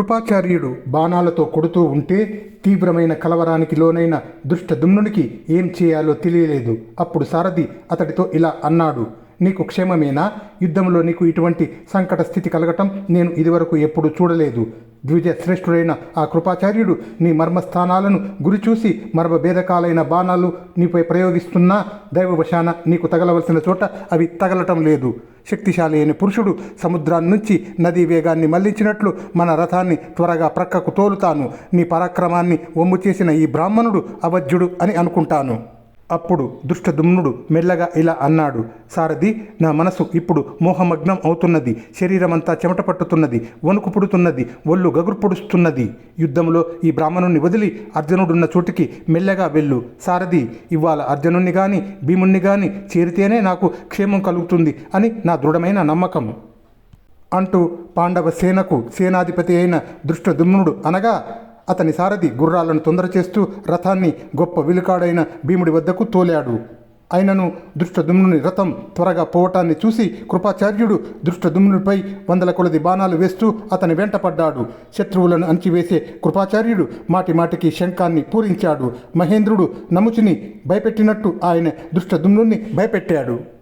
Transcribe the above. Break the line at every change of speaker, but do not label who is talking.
కృపాచార్యుడు బాణాలతో కొడుతూ ఉంటే తీవ్రమైన కలవరానికి లోనైన దుష్టదుమ్నునికి ఏం చేయాలో తెలియలేదు. అప్పుడు సారథి అతడితో ఇలా అన్నాడు నీకు క్షేమమేనా? యుద్ధంలో నీకు ఇటువంటి సంకట స్థితి కలగటం నేను ఇదివరకు ఎప్పుడూ చూడలేదు. ద్విజ శ్రేష్ఠుడైన ఆ కృపాచార్యుడు నీ మర్మస్థానాలను గురిచూసి మర్మ భేదకాలైన బాణాలు నీపై ప్రయోగిస్తున్నా దైవవశాన నీకు తగలవలసిన చోట అవి తగలటం లేదు. శక్తిశాలి అయిన పురుషుడు సముద్రాన్ని నుంచి నదీ వేగాన్ని మళ్ళించినట్లు మన రథాన్ని త్వరగా ప్రక్కకు తోలుతాను. నీ పరాక్రమాన్ని ఒమ్ము చేసిన ఈ బ్రాహ్మణుడు అవధ్యుడు అని అనుకుంటాను. అప్పుడు దుష్టదుమ్నుడు మెల్లగా ఇలా అన్నాడు సారథి నా మనసు ఇప్పుడు మోహమగ్నం అవుతున్నది శరీరమంతా చెమట పట్టుతున్నది వణుకు పుడుతున్నది ఒళ్ళు గగురు పొడుస్తున్నది. యుద్ధంలో ఈ బ్రాహ్మణుణ్ణి వదిలి అర్జునుడున్న చోటికి మెల్లగా వెళ్ళు. సారథి ఇవాళ అర్జునుణ్ణి గాని భీముణ్ణి గాని చేరితేనే నాకు క్షేమం కలుగుతుంది అని నా దృఢమైన నమ్మకం. అంటూ పాండవ సేనకు సేనాధిపతి అయిన దుష్టదుమ్నుడు అనగా అతని సారథి గుర్రాలను తొందర చేస్తూ రథాన్ని గొప్ప విలుకాడైన భీముడి వద్దకు తోలాడు. అయినను దృష్టదుమ్నుని రథం త్వరగా పోవటాన్ని చూసి కృపాచార్యుడు దృష్టదుమ్నునిపై వందల కొలది బాణాలు వేస్తూ అతని వెంట పడ్డాడు. శత్రువులను అణచివేసే కృపాచార్యుడు మాటి మాటికి శంఖాన్ని పూరించాడు. మహేంద్రుడు నముచిని భయపెట్టినట్టు ఆయన దృష్టదుమ్నుని భయపెట్టాడు.